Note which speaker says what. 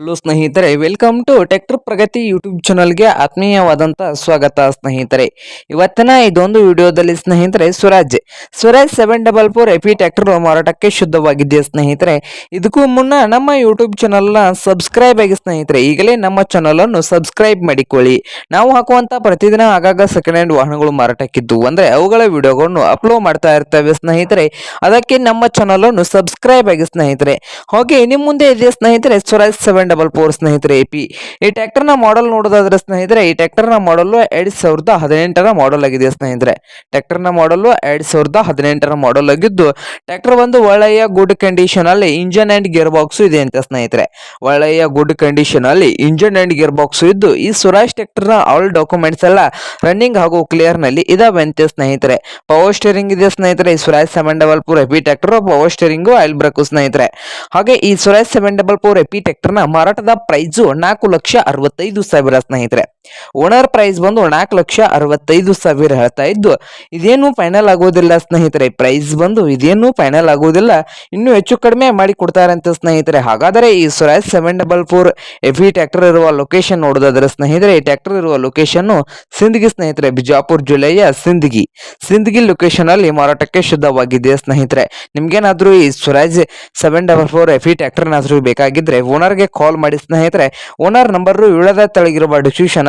Speaker 1: Hello ಸ್ನೇಹಿತರೆ welcome to tractor Pragati YouTube ಚಾನಲ್ಗೆ ಆತ್ಮೀಯವಾದಂಥ ಸ್ವಾಗತ ಸ್ನೇಹಿತರೆ. ಇವತ್ತಿನ ಇದೊಂದು ವಿಡಿಯೋದಲ್ಲಿ ಸ್ನೇಹಿತರೆ, Swaraj. Swaraj seven double four AP tractor ಮಾರಾಟಕ್ಕೆ ಶುದ್ಧವಾಗಿದೆ ಸ್ನೇಹಿತರೆ? ಇದಕ್ಕೂ ಮುನ್ನ ನಮ್ಮ ಯೂಟ್ಯೂಬ್ ಚಾನಲ್ನ ಸಬ್ಸ್ಕ್ರೈಬ್ ಆಗಿ ಸ್ನೇಹಿತರೆ, ಈಗಲೇ ನಮ್ಮ ಚಾನಲನ್ನು ಸಬ್ಸ್ಕ್ರೈಬ್ ಮಾಡಿಕೊಳ್ಳಿ. ನಾವು ಹಾಕುವಂಥ ಪ್ರತಿದಿನ ಆಗಾಗ ಸೆಕೆಂಡ್ ಹ್ಯಾಂಡ್ ವಾಹನಗಳು ಮಾರಾಟಕ್ಕಿದ್ದು. ಅಂದರೆ ಅವುಗಳ ವಿಡಿಯೋಗಳನ್ನು ಅಪ್ಲೋಡ್ ಮಾಡ್ತಾ ಇರ್ತವೆ ಸ್ನೇಹಿತರೆ. ಅದಕ್ಕೆ ನಮ್ಮ ಚಾನಲನ್ನು ಸಬ್ಸ್ಕ್ರೈಬ್ ಆಗಿ ಸ್ನೇಹಿತರೆ. ಹಾಗೆ ನಿಮ್ಮ ಮುಂದೆ ಇದೆ ಸ್ನೇಹಿತರೆ, ಸ್ವರಾಜ್ ಸೆವೆನ್ ಡಬಲ್ ಫೋರ್ ಸ್ನೇಹಿತರೆ ಎಪಿ ಈ ಟ್ರ್ಯಾಕ್ಟರ್ನ ಮಾಡೆಲ್ ನೋಡೋದಾದ್ರೆ ಸ್ನೇಹಿತರೆ, ಈ ಟ್ರ್ಯಾಕ್ಟರ್ನ ಮಾಡಲು ಎರಡ್ ಸಾವಿರದ ಹದಿನೆಂಟರ ಮಾಡೆಲ್ ಆಗಿದೆ ಸ್ನೇಹಿತರೆ. ಟ್ರ್ಯಾಕ್ಟರ್ನ ಮಾಡಲು ಎರಡ್ ಸಾವಿರದ ಹದಿನೆಂಟರ ಮಾಡೆಲ್ ಆಗಿದ್ದು, ಟ್ರ್ಯಾಕ್ಟರ್ ಒಂದು ಒಳ್ಳೆಯ ಗುಡ್ ಕಂಡೀಷನ್ ಅಲ್ಲಿ ಇಂಜನ್ ಅಂಡ್ ಗೇರ್ ಬಾಕ್ಸ್ ಇದೆ ಅಂತ ಸ್ನೇಹಿತರೆ. ಒಳ್ಳೆಯ ಗುಡ್ ಕಂಡೀಷನ್ ಅಲ್ಲಿ ಇಂಜನ್ ಅಂಡ್ ಗೇರ್ ಬಾಕ್ಸ್ ಇದ್ದು, ಈ ಸುರಾಜ್ ಟ್ರ್ಯಾಕ್ಟರ್ನ ಆಲ್ ಡಾಕ್ಯುಮೆಂಟ್ಸ್ ಎಲ್ಲ ರನ್ನಿಂಗ್ ಹಾಗೂ ಕ್ಲಿಯರ್ನಲ್ಲಿ ಇದಾವೆ ಅಂತ ಸ್ನೇಹಿತರೆ. ಪವರ್ ಸ್ಟೇರಿಂಗ್ ಇದೆ ಸ್ನೇಹಿತರೆ, ಈ Suraj seven double four AP tractor power steering oil brake ಸ್ನೇಹಿತರೆ. ಹಾಗೆ ಈ Suraj seven double four AP tractor ಮಾರಾಟದ ಪ್ರೈಸು ನಾಲ್ಕು ಲಕ್ಷ ಅರವತ್ತೈದು ಸಾವಿರ ಸ್ನೇಹಿತರೆ. ಓನರ್ ಪ್ರೈಸ್ ಬಂದು ನಾಲ್ಕು ಲಕ್ಷ ಅರವತ್ತೈದು ಸಾವಿರ ಹೇಳ್ತಾ ಇದ್ದು, ಇದೇನು ಫೈನಲ್ ಆಗೋದಿಲ್ಲ ಸ್ನೇಹಿತರೆ. ಪ್ರೈಸ್ ಬಂದು ಇದೇನು ಫೈನಲ್ ಆಗೋದಿಲ್ಲ. ಇನ್ನೂ ಹೆಚ್ಚು ಕಡಿಮೆ ಮಾಡಿ ಕೊಡ್ತಾರೆ ಅಂತ ಸ್ನೇಹಿತರೆ. ಹಾಗಾದರೆ ಈ Swaraj seven double four FE tractor ಇರುವ ಲೊಕೇಶನ್ ನೋಡೋದಾದ್ರೆ ಸ್ನೇಹಿತರೆ, ಈ ಟ್ರ್ಯಾಕ್ಟರ್ ಇರುವ ಲೊಕೇಶನ್ ಸಿಂದಗಿ ಸ್ನೇಹಿತರೆ. ಬಿಜಾಪುರ ಜಿಲ್ಲೆಯ ಸಿಂದಗಿ. ಸಿಂದಗಿ ಲೊಕೇಶನ್ ಅಲ್ಲಿ ಮಾರಾಟಕ್ಕೆ ಶುದ್ಧವಾಗಿದೆ ಸ್ನೇಹಿತರೆ. ನಿಮ್ಗೇನಾದ್ರೂ ಈ Swaraj seven double four FE tractor ಏನಾದ್ರೂ ಬೇಕಾಗಿದ್ರೆ ಓನರ್ಗೆ ಕಾಲ್ ಮಾಡಿ ಸ್ನೇಹಿತರೆ. ಓನರ್ ನಂಬರ್ ಇಳದ ತೆಳಗಿರುವ ಡಿಸ್ಕ್ರಿಪ್ಷನ್